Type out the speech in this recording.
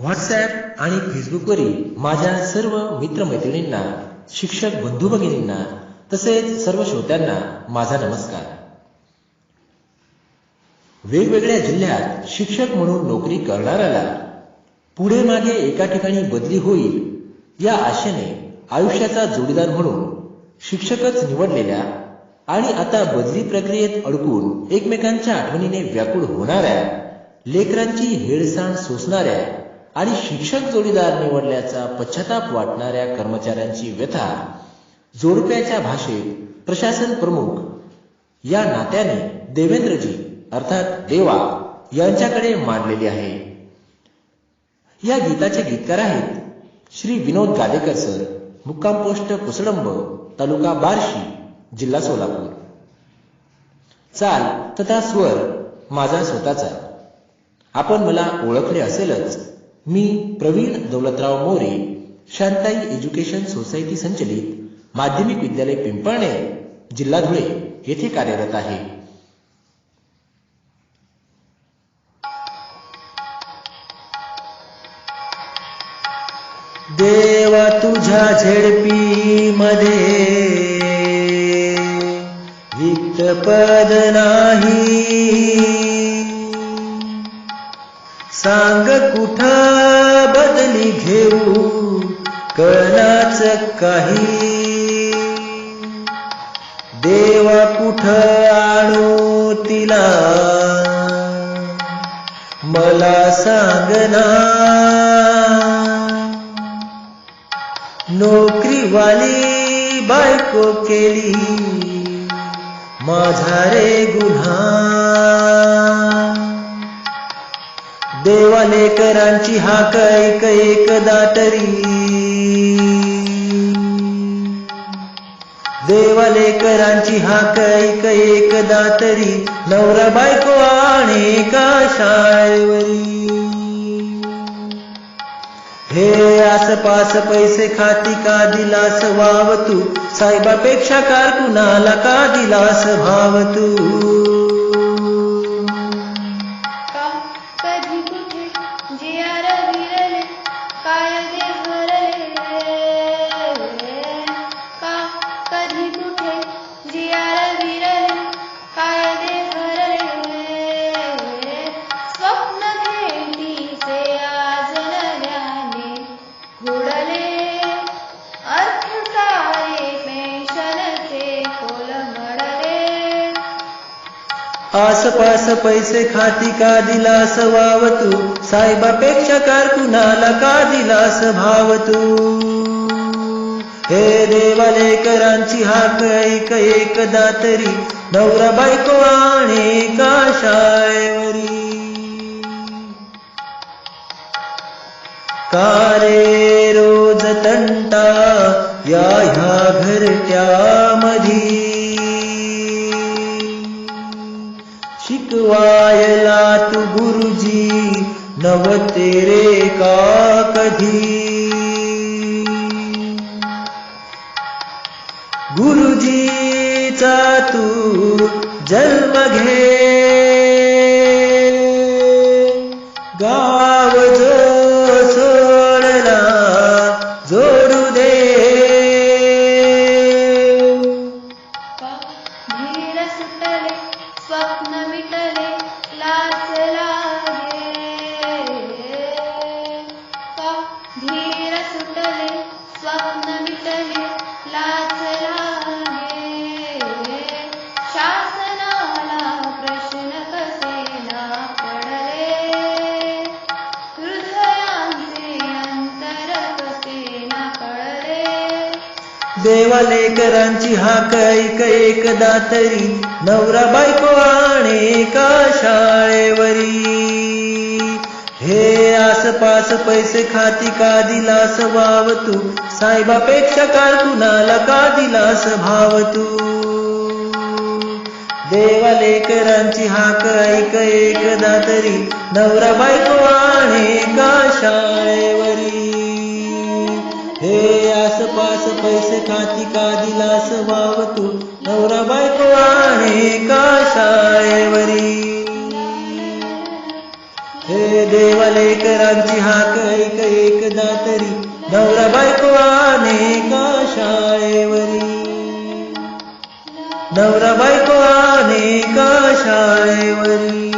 WhatsApp आणि फेसबुकवरील माझ्या सर्व मित्रमैत्रिणींना शिक्षक बंधू भगिनींना तसेच सर्व श्रोत्यांना माझा नमस्कार. वेगवेगळ्या जिल्ह्यात शिक्षक म्हणून नोकरी करणाऱ्याला पुढे मागे एका ठिकाणी बदली होईल या आशेने आयुष्याचा जोडीदार म्हणून शिक्षकच निवडलेल्या आणि आता बदली प्रक्रियेत अडकून एकमेकांच्या आठवणीने व्याकुळ होणाऱ्या लेकरांची हेळसांड सोसणाऱ्या आणि शिक्षक जोडीदार निवडल्याचा पश्चाताप वाटणाऱ्या कर्मचाऱ्यांची व्यथा जोडप्याच्या भाषेत प्रशासन प्रमुख या नात्याने देवेंद्रजी अर्थात देवा यांच्याकडे मांडलेली आहे. या गीताचे गीतकार आहेत श्री विनोद गादेकर सर मुक्काम पोस्ट कुसडंब तालुका बार्शी जिल्हा सोलापूर. चाल तथा स्वर माझा स्वतःचा. आपण मला ओळखले असेलच. मी प्रवीण दौलतराव मोरे शांताई एज्युकेशन सोसायटी संचलित माध्यमिक विद्यालय पिंपळणे जिल्हा धुळे येथे कार्यरत आहे. देवा तुझ्या झेडपी मध्ये रिक्त पद नाही. सांग कुठ बदली घेऊ? कळनाच काही. देवा कुठ आणू तिला? मला सांगना नोकरीवाली बायको केली. माझा रे गुन्हा. देवालेकरांची हाक ऐक एकदा तरी. देवालेकरांची हा कैक एकदा तरी. नवरा बायको आणि का शाळेवरी. हे आसपास पैसे खाती का दिलास वाव तू साहेबापेक्षा कार कुणाला का दिलास भाव तू आसपास पैसे खाती का दिलास वाव तू साहेबापेक्षा कार कुणाला का दिलास भाव तू हे देवालेकरांची हाक ऐक एकदा तरी. नवरा बायको आणि का शाळेवरी. कारे रोज तंटा या ह्या घरट्या मधी तू गुरुजी नव तेरे का कधी? गुरुजीचा तू जन्म घे गा देवालेकरांची हाक ऐक एकदा तरी. नवरा बायको आणि का शाळेवरी. हे आसपास पैसे खाती का दिलास वाव तू साहेबापेक्षा कार कुणाला का दिलास भाव तू देवालेकरांची हाक ऐक एकदा तरी. नवरा बायको आणि का शाळेवरी. हे आसपास पैसे खाती का दिलास वाव तू नवरा बायको आहे का शाळेवरी? हे देवालेकरांची हाक ऐक एकदा तरी. नवरा बायको अनेका शाळेवरी? नवरा बायको अनेका शाळेवरी?